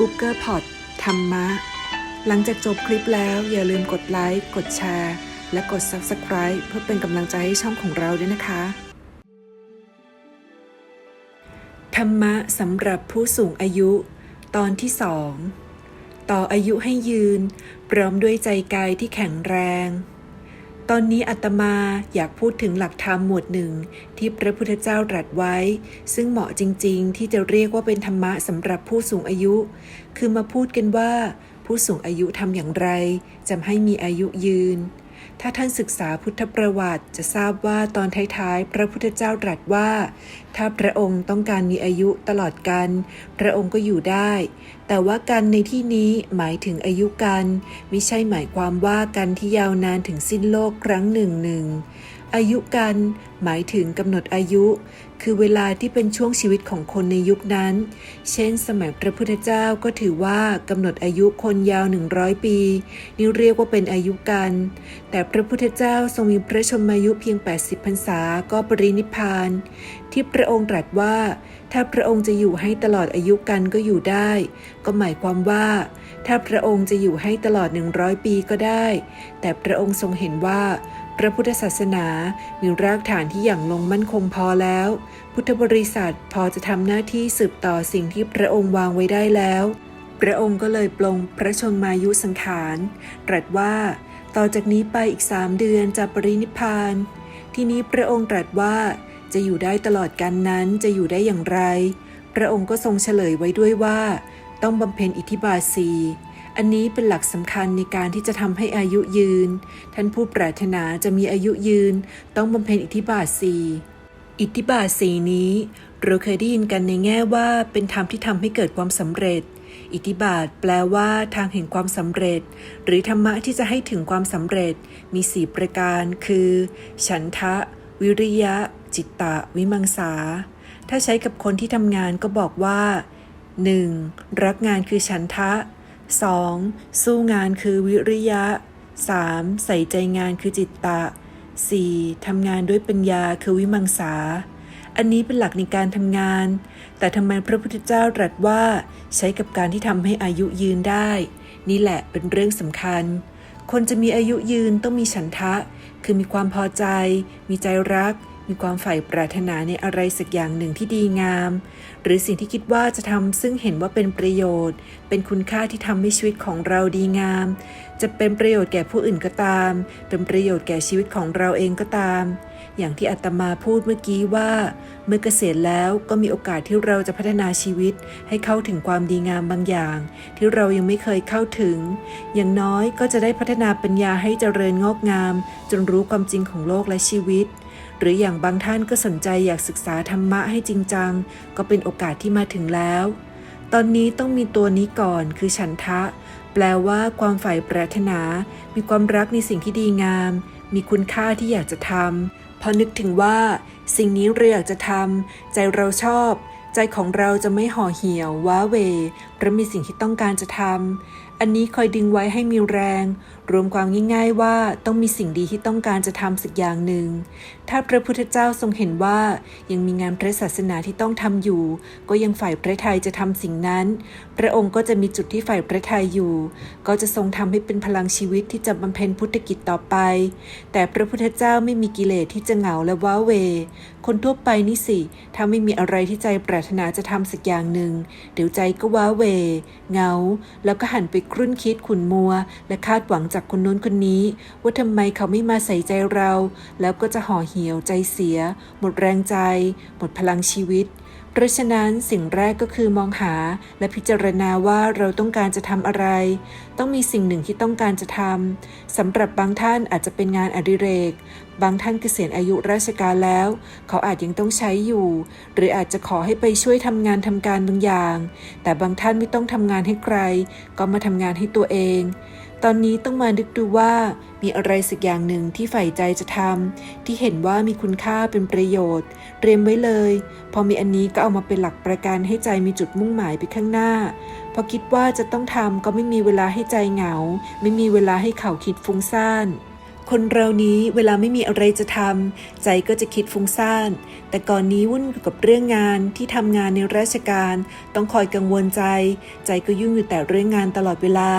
บุ๊กเกอร์พอดธรรมะ หลังจากจบคลิปแล้วอย่าลืมกดไลค์ กดแชร์ และกด Subscribe เพื่อเป็นกำลังใจให้ช่องของเราด้วยนะคะ ธรรมะสำหรับผู้สูงอายุ ตอนที่สองต่ออายุให้ยืน พร้อมด้วยใจกายที่แข็งแรง ตอนนี้อาตมาอยากพูดถึงหลักธรรมหมวดหนึ่งที่พระพุทธเจ้าตรัสไว้ ซึ่งเหมาะจริง ๆ ที่จะเรียกว่าเป็นธรรมะสำหรับผู้สูงอายุ คือมาพูดกันว่า ผู้สูงอายุทำอย่างไรจะให้มีอายุยืน ถ้าท่านศึกษาพุทธประวัติจะทราบว่าตอนท้ายๆ พระพุทธเจ้าตรัสว่า ถ้าพระองค์ต้องการมีอายุตลอดกัน พระองค์ก็อยู่ได้ แต่ว่ากันในที่นี้หมายถึงอายุกันไม่ใช่หมายความว่ากันที่ยาวนานถึงสิ้นโลกครั้งหนึ่งหนึ่งอายุกันหมายถึงกำหนดอายุ คือเวลาที่เป็นช่วงชีวิตของคนในยุคนั้น เช่น สมัยพระพุทธเจ้าก็ถือว่ากำหนดอายุคนยาว 100 ปี นี่เรียกว่าเป็นอายุกัน แต่พระพุทธเจ้าทรงมีพระชนมายุเพียง 80พรรษาก็ปรินิพพาน ที่พระองค์ตรัสว่า ถ้าพระองค์จะอยู่ให้ตลอดอายุกันก็อยู่ได้ ก็หมายความว่า ถ้าพระองค์จะอยู่ให้ตลอด 100 ปีก็ได้ แต่พระองค์ทรงเห็นว่าพระพุทธศาสนามีรากฐานที่อย่างลงมั่นคงพอแล้ว พุทธบริษัทพอจะทำหน้าที่สืบต่อสิ่งที่พระองค์วางไว้ได้แล้ว พระองค์ก็เลยปลงพระชนมายุสังขาร ตรัสว่า ต่อจากนี้ไปอีกสามเดือนจะปรินิพพาน ที่นี้พระองค์ตรัสว่าจะอยู่ได้ตลอดกันนั้นจะอยู่ได้อย่างไร พระองค์ก็ทรงเฉลยไว้ด้วยว่า ต้องบำเพ็ญอิทธิบาสีอันนี้เป็นหลักสำคัญในการที่จะทำให้อายุยืน ท่านผู้ปรารถนาจะมีอายุยืน ต้องบำเพ็ญอิทธิบาทสี อิทธิบาทสีนี้ เราเคยได้ยินกันในแง่ว่าเป็นธรรมที่ทำให้เกิดความสำเร็จ อิทธิบาทแปลว่าทางแห่งความสำเร็จ หรือธรรมะที่จะให้ถึงความสำเร็จ มีสี่ประการคือ ฉันทะ วิริยะ จิตตะ วิมังสา ถ้าใช้กับคนที่ทำงานก็บอกว่า 1. รักงานคือฉันทะ 2. สู้งานคือวิริยะ 3. ใส่ใจงานคือจิตตะ 4. ทำงานด้วยปัญญาคือวิมังสา อันนี้เป็นหลักในการทำงาน แต่ทำไมพระพุทธเจ้าตรัสว่าใช้กับการที่ทำให้อายุยืนได้ นี่แหละเป็นเรื่องสำคัญ คนจะมีอายุยืนต้องมีฉันทะ คือมีความพอใจ มีใจรัก มีความใฝ่ปรารถนาในอะไรสักอย่างหนึ่งที่ดีงาม หรือสิ่งที่คิดว่าจะทำซึ่งเห็นว่าเป็นประโยชน์ เป็นคุณค่าที่ทำให้ชีวิตของเราดีงาม จะเป็นประโยชน์แก่ผู้อื่นก็ตาม เป็นประโยชน์แก่ชีวิตของเราเองก็ตาม อย่างที่อาตมาพูดเมื่อกี้ว่า เมื่อเกษียณแล้วก็มีโอกาสที่เราจะพัฒนาชีวิต ให้เข้าถึงความดีงามบางอย่าง ที่เรายังไม่เคยเข้าถึง อย่างน้อยก็จะได้พัฒนาปัญญาให้เจริญงอกงาม จนรู้ความจริงของโลกและชีวิต หรืออย่างบางท่านก็สนใจอยากศึกษาธรรมะให้จริงจัง ก็เป็นโอกาสที่มาถึงแล้ว ตอนนี้ต้องมีตัวนี้ก่อนคือฉันทะ แปลว่าความใฝ่ปรารถนา มีความรักในสิ่งที่ดีงาม มีคุณค่าที่อยากจะทำพอนึกถึงว่า สิ่งนี้เราอยากจะทำใจเราชอบใจของเราจะไม่ห่อเหี่ยวว้าเวเพราะมีสิ่งที่ต้องการจะทำ อันนี้คอยดึงไว้ให้มีแรงรวมความง่ายๆว่าต้องมีสิ่งดีที่ต้องการจะทำสักอย่างหนึ่ง ถ้าพระพุทธเจ้าทรงเห็นว่ายังมีงานพระศาสนาที่ต้องทำอยู่ ก็ยังฝ่ายพระทัยจะทำสิ่งนั้น พระองค์ก็จะมีจุดที่ฝ่ายพระทัยอยู่ ก็จะทรงทำให้เป็นพลังชีวิตที่จะบำเพ็ญพุทธกิจต่อไป แต่พระพุทธเจ้าไม่มีกิเลสที่จะเหงาและว้าเว คนทั่วไปนี่สิถ้าไม่มีอะไรที่ใจปรารถนาจะทำสักอย่างหนึ่งเดี๋ยวใจก็ว้าเว เหงา แล้วก็หันไปครุ่นคิดขุนมัว และคาดหวังจากคนนู้นคนนี้ ว่าทำไมเขาไม่มาใส่ใจเรา แล้วก็จะห่อเหี่ยวใจเสีย หมดแรงใจ หมดพลังชีวิต เพราะฉะนั้นสิ่งแรกก็คือมองหาและพิจารณาว่าเราต้องการจะทำอะไร ต้องมีสิ่งหนึ่งที่ต้องการจะทำสำหรับบางท่านอาจจะเป็นงานอดิเรก บางท่านเกษียณอายุราชการแล้ว เขาอาจยังต้องใช้อยู่ หรืออาจจะขอให้ไปช่วยทำงานทำการบางอย่าง แต่บางท่านไม่ต้องทำงานให้ใคร ก็มาทำงานให้ตัวเอง ตอนนี้ต้องมานึกดูว่ามีอะไรสักอย่างหนึ่งที่ใฝ่ใจจะทำที่เห็นว่ามีคุณค่าเป็นประโยชน์ เตรียมไว้เลย พอมีอันนี้ก็เอามาเป็นหลักประกันให้ใจมีจุดมุ่งหมายไปข้างหน้า พอคิดว่าจะต้องทำก็ไม่มีเวลาให้ใจเหงา ไม่มีเวลาให้เขาคิดฟุ้งซ่านคนเรานี้เวลาไม่มีอะไรจะทำใจก็จะคิดฟุ้งซ่าน แต่ก่อนนี้วุ่นอยู่กับเรื่องงานที่ทำงานในราชการ ต้องคอยกังวลใจ ใจก็ยุ่งอยู่แต่เรื่องงานตลอดเวลา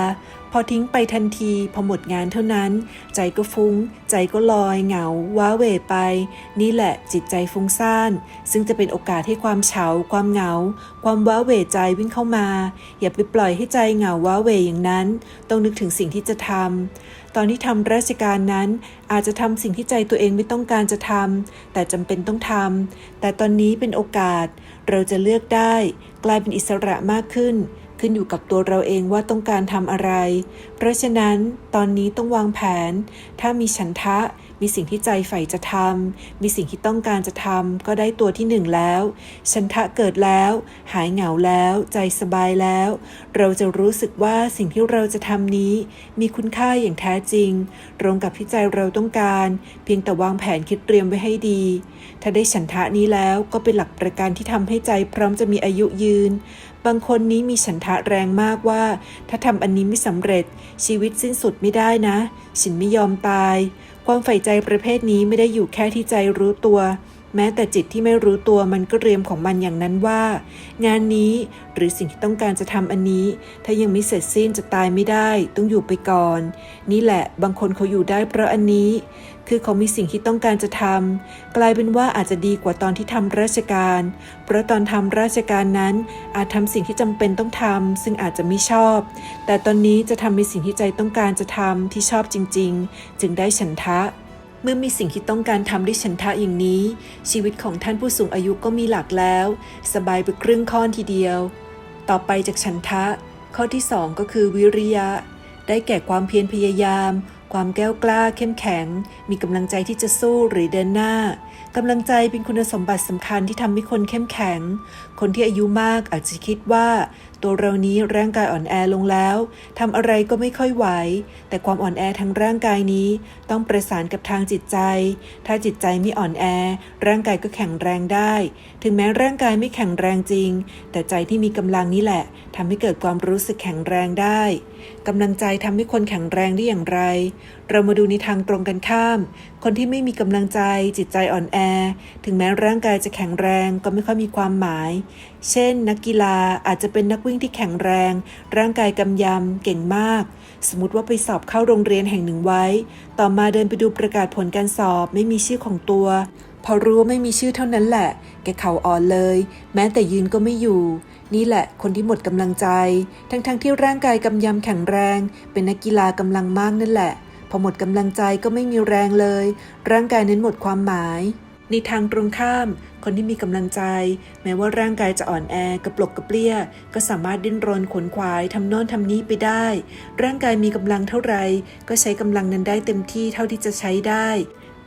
อทิ้งไปทันทีพอหมดงานเท่านั้น ใจก็ฟุ้ง ใจก็ลอยเหงา ว้าเหวไป นี่แหละจิตใจฟุ้งซ่าน ซึ่งจะเป็นโอกาสให้ความเฉา ความเหงา ความว้าเหวใจวิ่งเข้ามา อย่าไปปล่อยให้ใจเหงาว้าเหวอย่างนั้น ต้องนึกถึงสิ่งที่จะทำตอนที่ทำราชการนั้น อาจจะทำสิ่งที่ใจตัวเองไม่ต้องการจะทำแต่จำเป็นต้องทำแต่ตอนนี้เป็นโอกาส เราจะเลือกได้ กลายเป็นอิสระมากขึ้น ขึ้นอยู่กับตัวเราเองว่าต้องการทำอะไร เพราะฉะนั้นตอนนี้ต้องวางแผน ถ้ามีฉันทะ มีสิ่งที่ใจใฝ่จะทำ มีสิ่งที่ต้องการจะทำ ก็ได้ตัวที่หนึ่งแล้ว ฉันทะเกิดแล้ว หายเหงาแล้ว ใจสบายแล้ว เราจะรู้สึกว่าสิ่งที่เราจะทำนี้ มีคุณค่าอย่างแท้จริง ตรงกับที่ใจเราต้องการ เพียงแต่วางแผนคิดเตรียมไว้ให้ดี ถ้าได้ฉันทะนี้แล้วก็เป็นหลักประกันที่ทำให้ใจพร้อมจะมีอายุยืน บางคนนี้มีฉันทะแรงมากว่า ถ้าทำอันนี้ไม่สำเร็จ ชีวิตสิ้นสุดไม่ได้นะ ฉันไม่ยอมตาย ความใฝ่ใจประเภทนี้ไม่ได้อยู่แค่ที่ใจรู้ตัว แม้แต่จิตที่ไม่รู้ตัวมันก็เรียมของมันอย่างนั้นว่า งานนี้หรือสิ่งที่ต้องการจะทำอันนี้ ถ้ายังไม่เสร็จสิ้นจะตายไม่ได้ ต้องอยู่ไปก่อน นี่แหละบางคนเขาอยู่ได้เพราะอันนี้ คือเขามีสิ่งที่ต้องการจะทำกลายเป็นว่าอาจจะดีกว่าตอนที่ทำราชการ เพราะตอนทำราชการนั้นอาจทำสิ่งที่จำเป็นต้องทำซึ่งอาจจะไม่ชอบ แต่ตอนนี้จะทำในสิ่งที่ใจต้องการจะทำที่ชอบจริง ๆ จึงได้ฉันทะเมื่อมีสิ่งที่ต้องการทำด้วยฉันทะอย่างนี้ ชีวิตของท่านผู้สูงอายุก็มีหลักแล้ว สบายไปครึ่งข้อนทีเดียว ต่อไปจากฉันทะ ข้อที่สองก็คือวิริยะ ได้แก่ความเพียรพยายาม ความแก้วกล้าเข้มแข็ง มีกำลังใจที่จะสู้หรือเดินหน้ากำลังใจเป็นคุณสมบัติสำคัญที่ทำให้คนเข้มแข็ง คนที่อายุมากอาจจะคิดว่า ตัวเรานี้ร่างกายอ่อนแอลงแล้วทำอะไรก็ไม่ค่อยไหว แต่ความอ่อนแอทางร่างกายนี้ ต้องประสานกับทางจิตใจ ถ้าจิตใจไม่อ่อนแอ ร่างกายก็แข็งแรงได้ ถึงแม้ร่างกายไม่แข็งแรงจริง แต่ใจที่มีกำลังนี้แหละทำให้เกิดความรู้สึกแข็งแรงได้กำลังใจทำให้คนแข็งแรงได้อย่างไร เรามาดูในทางตรงกันข้าม คนที่ไม่มีกำลังใจจิตใจอ่อนแอ ถึงแม้ร่างกายจะแข็งแรงก็ไม่ค่อยมีความหมาย เช่น นักกีฬาอาจจะเป็นนักวิ่งที่แข็งแรง ร่างกายกำยำเก่งมาก สมมติว่าไปสอบเข้าโรงเรียนแห่งหนึ่งไว้ ต่อมาเดินไปดูประกาศผลการสอบไม่มีชื่อของตัว พอรู้ว่าไม่มีชื่อเท่านั้นแหละ แกเข่าอ่อนเลย แม้แต่ยืนก็ไม่อยู่นี่แหละคนที่หมดกำลังใจ ทั้งๆทที่ร่างกายกำยำแข็งแรง เป็นนักกีฬากำลังมากนั่นแหละ พอหมดกำลังใจก็ไม่มีแรงเลย ร่างกายนั้นหมดความหมาย ในทางตรงข้าม คนที่มีกำลังใจ แม้ว่าร่างกายจะอ่อนแอกระปลกกระเปรี้ย ก็สามารถดิ้นรนขนขวายทำโน่นทำนี้ไปได้ ร่างกายมีกำลังเท่าไหร่ก็ใช้กำลังนั้นได้เต็มที่เท่าที่จะใช้ได้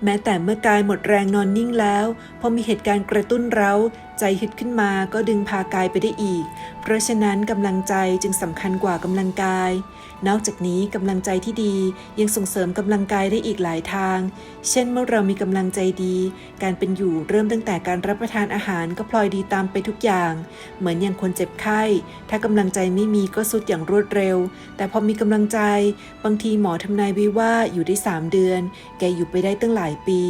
แม้แต่เมื่อกายหมดแรงนอนนิ่งแล้ว พอมีเหตุการณ์กระตุ้นเรา ใจฮึดขึ้นมาก็ดึงพากายไปได้อีก เพราะฉะนั้นกำลังใจจึงสำคัญกว่ากำลังกาย นอกจากนี้กำลังใจที่ดียังส่งเสริมกำลังกายได้อีกหลายทาง เช่นเมื่อเรามีกำลังใจดี การเป็นอยู่เริ่มตั้งแต่การรับประทานอาหารก็พลอยดีตามไปทุกอย่าง เหมือนอย่างคนเจ็บไข้ ถ้ากำลังใจไม่มีก็สุดอย่างรวดเร็ว แต่พอมีกำลังใจ บางทีหมอทำนายไว้ว่าอยู่ได้ 3 เดือน แกอยู่ไปได้ตั้งหลายปี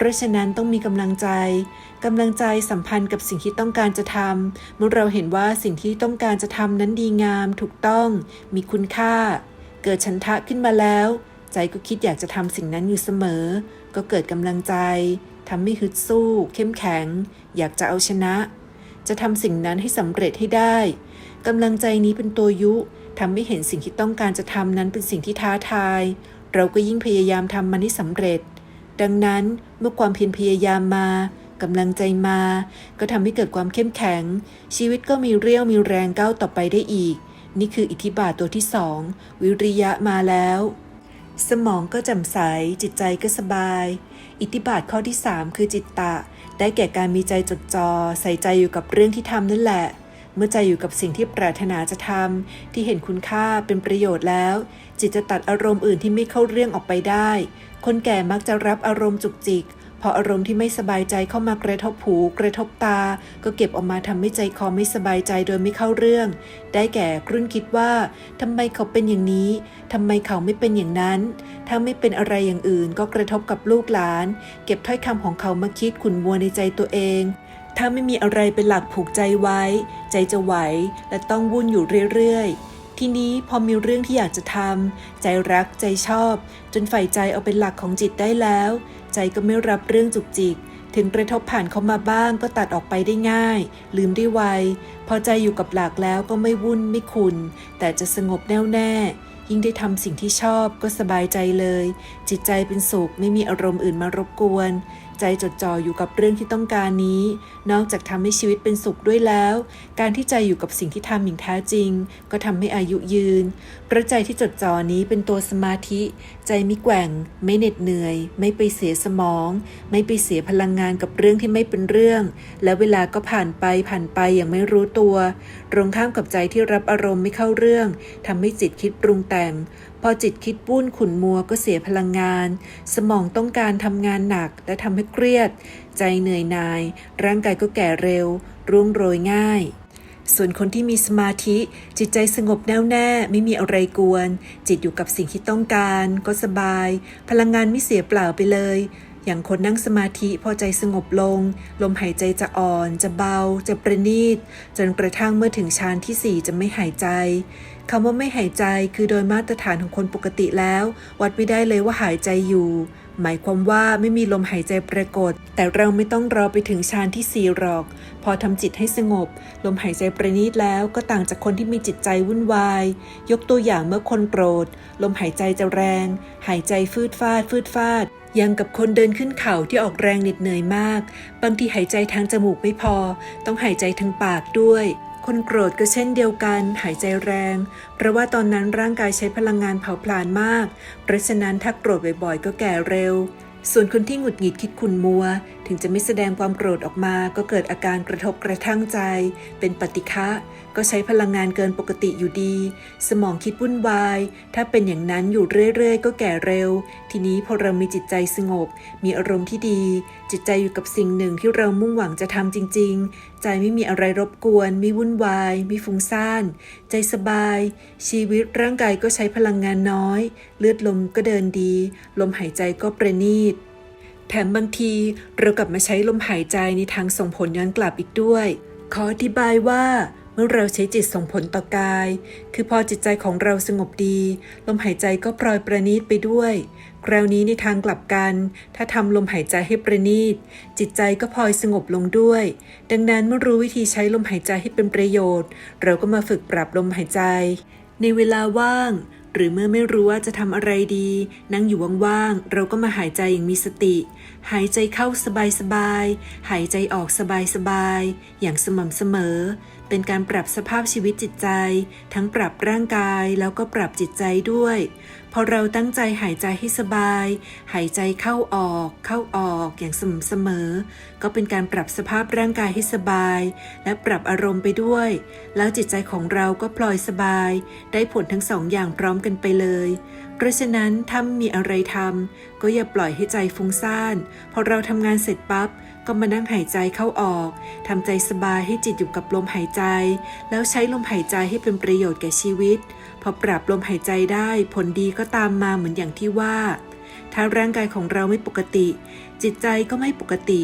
เพราะฉะนั้นต้องมีกำลังใจกำลังใจสัมพันธ์กับสิ่งที่ต้องการจะทำเมื่อเราเห็นว่าสิ่งที่ต้องการจะทำนั้นดีงาม ถูกต้อง มีคุณค่า เกิดฉันทะขึ้นมาแล้ว ใจก็คิดอยากจะทำสิ่งนั้นอยู่เสมอ ก็เกิดกำลังใจทำให้ฮึดสู้ เข้มแข็ง อยากจะเอาชนะ จะทำสิ่งนั้นให้สำเร็จให้ได้กำลังใจนี้เป็นตัวยุทำให้เห็นสิ่งที่ต้องการจะทำนั้นเป็นสิ่งที่ท้าทาย เราก็ยิ่งพยายามทำมันให้สำเร็จ ดังนั้นเมื่อความเพียรพยายามมากำลังใจมา ก็ทำให้เกิดความเข้มแข็ง ชีวิตก็มีเรี่ยวมีแรงก้าวต่อไปได้อีก นี่คืออิทธิบาทตัวที่สองวิริยะมาแล้ว สมองก็แจ่มใส จิตใจก็สบาย อิทธิบาทข้อที่ 3 คือจิตตะ ได้แก่การมีใจจดจอ่อใส่ใจอยู่กับเรื่องที่ทำนั่นแหละ เมื่อใจอยู่กับสิ่งที่ปรารถนาจะทำที่เห็นคุณค่าเป็นประโยชน์แล้ว จิตจะตัดอารมณ์อื่นที่ไม่เข้าเรื่องออกไปได้ คนแก่มักจะรับอารมณ์จุกจิกพออารมณ์ที่ไม่สบายใจเข้ามากระทบหูกระทบตา ก็เก็บออกมาทำให้ใจคอไม่สบายใจโดยไม่เข้าเรื่อง ได้แก่ครุ่นคิดว่าทำไมเขาเป็นอย่างนี้ทำไมเขาไม่เป็นอย่างนั้น ถ้าไม่เป็นอะไรอย่างอื่นก็กระทบกับลูกหลาน เก็บถ้อยคำของเขามาคิดขุนมัวในใจตัวเอง ถ้าไม่มีอะไรเป็นหลักผูกใจไว้ ใจจะไหวและต้องวุ่นอยู่เรื่อยๆ ทีนี้พอมีเรื่องที่อยากจะทำใจรักใจชอบ จนใฝ่ใจเอาเป็นหลักของจิตได้แล้ว ใจก็ไม่รับเรื่องจุกจิก ถึงกระทบผ่านเข้ามาบ้างก็ตัดออกไปได้ง่าย ลืมได้ไว พอใจอยู่กับหลักแล้วก็ไม่วุ่นไม่ขุนแต่จะสงบแน่วแน่ยิ่งได้ทำสิ่งที่ชอบก็สบายใจเลย จิตใจเป็นสุขไม่มีอารมณ์อื่นมารบกวน ใจจดจ่ออยู่กับเรื่องที่ต้องการนี้ นอกจากทำให้ชีวิตเป็นสุขด้วยแล้ว การที่ใจอยู่กับสิ่งที่ทำอย่างแท้จริง ก็ทำให้อายุยืน เพราะใจที่จดจ่อนี้เป็นตัวสมาธิ ใจไม่แกว่ง ไม่เหน็ดเหนื่อย ไม่ไปเสียสมอง ไม่ไปเสียพลังงานกับเรื่องที่ไม่เป็นเรื่อง แล้วเวลาก็ผ่านไปผ่านไปอย่างไม่รู้ตัว ตรงข้ามกับใจที่รับอารมณ์ไม่เข้าเรื่องทำให้จิตคิดปรุงแต่งพอจิตคิดวุ่นขุนมัวก็เสียพลังงาน สมองต้องการทำงานหนักและทำให้เครียด ใจเหนื่อยนาย ร่างกายก็แก่เร็ว ร่วงโรยง่าย ส่วนคนที่มีสมาธิ จิตใจสงบแน่วแน่ ไม่มีอะไรกวน จิตอยู่กับสิ่งที่ต้องการ ก็สบาย พลังงานไม่เสียเปล่าไปเลยอย่างคนนั่งสมาธิพอใจสงบลง ลมหายใจจะอ่อน จะเบา จะประณีต จนกระทั่งเมื่อถึงฌานที่สี่จะไม่หายใจ คำว่าไม่หายใจคือโดยมาตรฐานของคนปกติแล้ว วัดไม่ได้เลยว่าหายใจอยู่ หมายความว่าไม่มีลมหายใจปรากฏ แต่เราไม่ต้องรอไปถึงฌานที่สี่หรอก พอทำจิตให้สงบ ลมหายใจประณีตแล้วก็ต่างจากคนที่มีจิตใจวุ่นวาย ยกตัวอย่างเมื่อคนโกรธ ลมหายใจจะแรง หายใจฟืดฟาด ฟืดฟาดยังกับคนเดินขึ้นเขาที่ออกแรงเหน็ดเหนื่อยมาก บางทีหายใจทางจมูกไม่พอ ต้องหายใจทางปากด้วย คนโกรธก็เช่นเดียวกัน หายใจแรง เพราะว่าตอนนั้นร่างกายใช้พลังงานเผาผลาญมาก เพราะฉะนั้นถ้าโกรธบ่อยๆ ก็แก่เร็ว ส่วนคนที่หงุดหงิดคิดขุนมัว ถึงจะไม่แสดงความโกรธออกมา ก็เกิดอาการกระทบกระทั่งใจ เป็นปฏิฆะก็ใช้พลังงานเกินปกติอยู่ดี สมองคิดวุ่นวาย ถ้าเป็นอย่างนั้นอยู่เรื่อยๆ ก็แก่เร็ว ทีนี้พอเรามีจิตใจสงบ มีอารมณ์ที่ดี จิตใจอยู่กับสิ่งหนึ่งที่เรามุ่งหวังจะทำจริง ๆ ใจไม่มีอะไรรบกวน ไม่วุ่นวาย ไม่ฟุ้งซ่าน ใจสบาย ชีวิตร่างกายก็ใช้พลังงานน้อย เลือดลมก็เดินดี ลมหายใจก็ประณีต แถมบางทีเรากลับมาใช้ลมหายใจในทางส่งผลย้อนกลับอีกด้วย ขออธิบายว่า มื่อเราใช้จิตส่งผลต่อกาย คือพอจิตใจของเราสงบดี ลมหายใจก็พลอยประณีตไปด้วย คราวนี้ในทางกลับกัน ถ้าทำลมหายใจให้ประณีต จิตใจก็พลอยสงบลงด้วย ดังนั้นเมื่อรู้วิธีใช้ลมหายใจให้เป็นประโยชน์ เราก็มาฝึกปรับลมหายใจ ในเวลาว่างหรือเมื่อไม่รู้ว่าจะทำอะไรดี นั่งอยู่ว่างๆ เราก็มาหายใจอย่างมีสติ หายใจเข้าสบายๆ หายใจออกสบายๆ อย่างสม่ำเสมอ เป็นการปรับสภาพชีวิตจิตใจ ทั้งปรับร่างกายแล้วก็ปรับจิตใจด้วย พอเราตั้งใจหายใจให้สบาย หายใจเข้าออก เข้าออกอย่างสม่ำเสมอ ก็เป็นการปรับสภาพร่างกายให้สบาย และปรับอารมณ์ไปด้วย แล้วจิตใจของเราก็พลอยสบาย ได้ผลทั้งสองอย่างพร้อมกันไปเลย เพราะฉะนั้นถ้ามีอะไรทำก็อย่าปล่อยให้ใจฟุ้งซ่าน พอเราทำงานเสร็จปั๊บ ก็มานั่งหายใจเข้าออก ทำใจสบายให้จิตอยู่กับลมหายใจ แล้วใช้ลมหายใจให้เป็นประโยชน์แก่ชีวิต พอปรับลมหายใจได้ผลดีก็ตามมาเหมือนอย่างที่ว่า ถ้าร่างกายของเราไม่ปกติ จิตใจก็ไม่ปกติ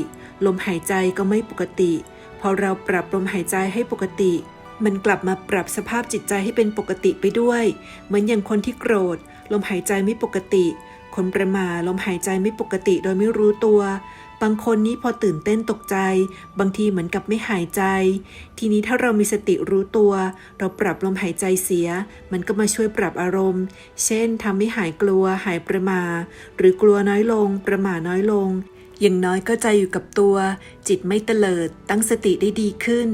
ลมหายใจก็ไม่ปกติ พอเราปรับลมหายใจให้ปกติ มันกลับมาปรับสภาพจิตใจให้เป็นปกติไปด้วย เหมือนอย่างคนที่โกรธ ลมหายใจไม่ปกติ คนประมาลมหายใจไม่ปกติโดยไม่รู้ตัว บางคนนี้พอตื่นเต้นตกใจ บางทีเหมือนกับไม่หายใจ ทีนี้ถ้าเรามีสติรู้ตัว เราปรับลมหายใจเสีย มันก็มาช่วยปรับอารมณ์ เช่นทำให้หายกลัว หายประมา หรือกลัวน้อยลง ประมาน้อยลง อย่างน้อยก็ใจอยู่กับตัว จิตไม่เตลิด ตั้งสติได้ดีขึ้น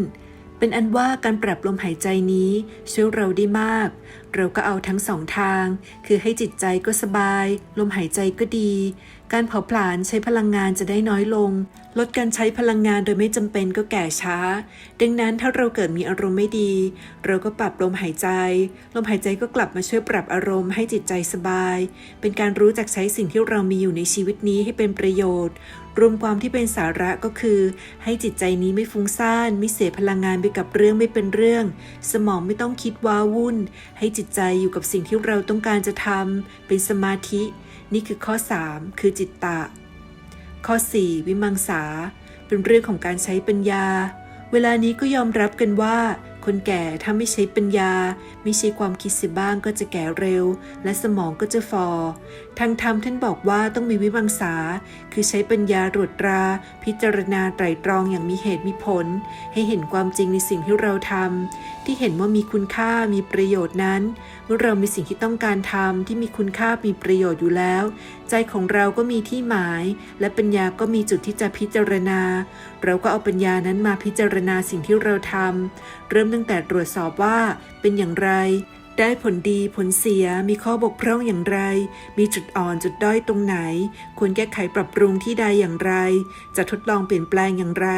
เป็นอันว่าการปรับลมหายใจนี้ช่วยเราได้มาก เราก็เอาทั้งสองทาง คือให้จิตใจก็สบาย ลมหายใจก็ดี การเผาผลาญใช้พลังงานจะได้น้อยลง ลดการใช้พลังงานโดยไม่จำเป็นก็แก่ช้า ดังนั้นถ้าเราเกิดมีอารมณ์ไม่ดี เราก็ปรับลมหายใจ ลมหายใจก็กลับมาช่วยปรับอารมณ์ให้จิตใจสบาย เป็นการรู้จักใช้สิ่งที่เรามีอยู่ในชีวิตนี้ให้เป็นประโยชน์ รวมความที่เป็นสาระก็คือ ให้จิตใจนี้ไม่ฟุ้งซ่านไม่เสียพลังงานไปกับเรื่องไม่เป็นเรื่อง สมองไม่ต้องคิดว้าวุ่น ให้จิตใจอยู่กับสิ่งที่เราต้องการจะทำเป็นสมาธิ นี่คือข้อ 3 คือจิตตะ ข้อ 4 วิมังสา เป็นเรื่องของการใช้ปัญญา เวลานี้ก็ยอมรับกันว่า คนแก่ถ้าไม่ใช้ปัญญา ไม่ใช้ความคิดเสียบ้างก็จะแก่เร็ว และสมองก็จะฟอ ทางธรรมท่านบอกว่าต้องมีวิมังสา คือใช้ปัญญาตรวจตรา พิจารณาไตรตรองอย่างมีเหตุมีผล ให้เห็นความจริงในสิ่งที่เราทำ ที่เห็นว่ามีคุณค่ามีประโยชน์นั้น เมื่อเรามีสิ่งที่ต้องการทำที่มีคุณค่ามีประโยชน์อยู่แล้ว ใจของเราก็มีที่หมาย และปัญญาก็มีจุดที่จะพิจารณา เราก็เอาปัญญานั้นมาพิจารณาสิ่งที่เราทำเริ่มตั้งแต่ตรวจสอบว่าเป็นอย่างไรได้ผลดีผลเสียมีข้อบกพร่องอย่างไร มีจุดอ่อนจุดด้อยตรงไหน ควรแก้ไขปรับปรุงที่ใดอย่างไร จะทดลองเปลี่ยนแปลงอย่างไร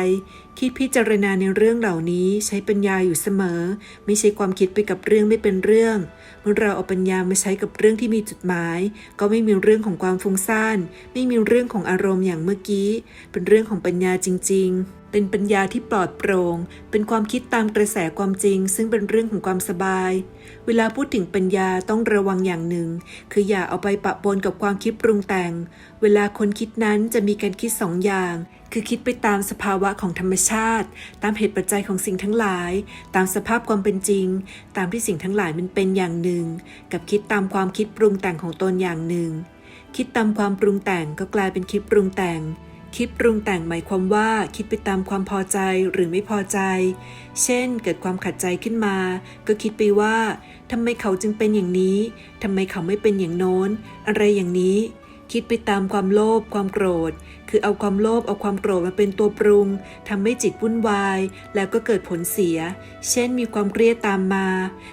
คิดพิจารณาในเรื่องเหล่านี้ใช้ปัญญาอยู่เสมอ ไม่ใช่ความคิดไปกับเรื่องไม่เป็นเรื่อง เมื่อเราเอาปัญญามาใช้กับเรื่องที่มีจุดหมาย ก็ไม่มีเรื่องของความฟุ้งซ่าน ไม่มีเรื่องของอารมณ์อย่างเมื่อกี้ เป็นเรื่องของปัญญาจริง ๆเป็นปัญญาที่ปลอดโปร่ง เป็นความคิดตามกระแสความจริง ซึ่งเป็นเรื่องของความสบาย เวลาพูดถึงปัญญาต้องระวังอย่างหนึ่ง คืออย่าเอาไปปะปนกับความคิดปรุงแต่ง เวลาคนคิดนั้นจะมีการคิดสองอย่าง คือคิดไปตามสภาวะของธรรมชาติ ตามเหตุปัจจัยของสิ่งทั้งหลาย ตามสภาพความเป็นจริง ตามที่สิ่งทั้งหลายมันเป็นอย่างหนึ่ง กับคิดตามความคิดปรุงแต่งของตนอย่างหนึ่ง คิดตามความปรุงแต่งก็กลายเป็นคิดปรุงแต่ง คิดปรุงแต่งหมายความว่าคิดไปตามความพอใจหรือไม่พอใจ เช่น เกิดความขัดใจขึ้นมา ก็คิดไปว่าทำไมเขาจึงเป็นอย่างนี้ทำไมเขาไม่เป็นอย่างโน้น อะไรอย่างนี้ คิดไปตามความโลภความโกรธ คือเอาความโลภเอาความโกรธมาเป็นตัวปรุงทำให้จิตวุ่นวาย แล้วก็เกิดผลเสีย เช่นมีความเครียดตามมา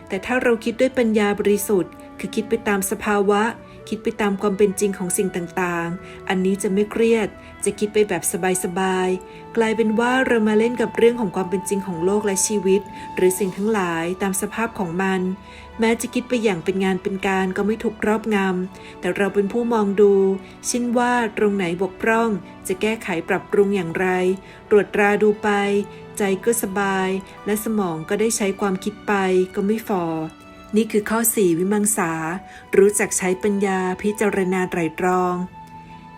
แต่ถ้าเราคิดด้วยปัญญาบริสุทธิ์ คือคิดไปตามสภาวะ คิดไปตามความเป็นจริงของสิ่งต่างๆ อันนี้จะไม่เครียด จะคิดไปแบบสบายๆ กลายเป็นว่าเรามาเล่นกับเรื่องของความเป็นจริงของโลกและชีวิต หรือสิ่งทั้งหลายตามสภาพของมัน แม้จะคิดไปอย่างเป็นงานเป็นการก็ไม่ถูกรอบงำแต่เราเป็นผู้มองดูช่นว่าตรงไหนบกพร่อง จะแก้ไขปรับปรุงอย่างไร ตรวจตราดูไป ใจก็สบาย และสมองก็ได้ใช้ความคิดไปก็ไม่ฟอ นี่คือข้อ 4 วิมังสา รู้จักใช้ปัญญาพิจารณาไตรตรอง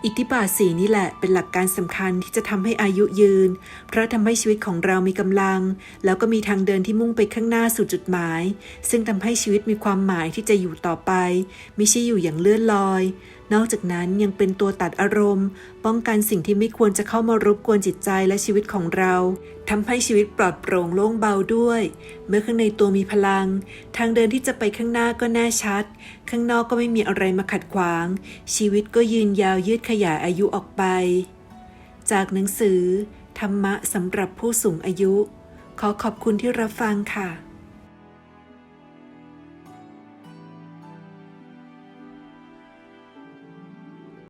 อิทธิบาทสีนี่แหละเป็นหลักการสำคัญที่จะทำให้อายุยืน เพราะทำให้ชีวิตของเรามีกำลัง แล้วก็มีทางเดินที่มุ่งไปข้างหน้าสู่จุดหมาย ซึ่งทำให้ชีวิตมีความหมายที่จะอยู่ต่อไป ไม่ใช่อยู่อย่างเลื่อนลอย นอกจากนั้นยังเป็นตัวตัดอารมณ์ ป้องกันสิ่งที่ไม่ควรจะเข้ามารบกวนจิตใจและชีวิตของเราทำให้ชีวิตปลอดโปร่งโล่งเบาด้วย เมื่อข้างในตัวมีพลัง ทางเดินที่จะไปข้างหน้าก็แน่ชัด ข้างนอกก็ไม่มีอะไรมาขัดขวาง ชีวิตก็ยืนยาวยืดขยายอายุออกไป จากหนังสือ ธรรมะสำหรับผู้สูงอายุ ขอขอบคุณที่รับฟังค่ะ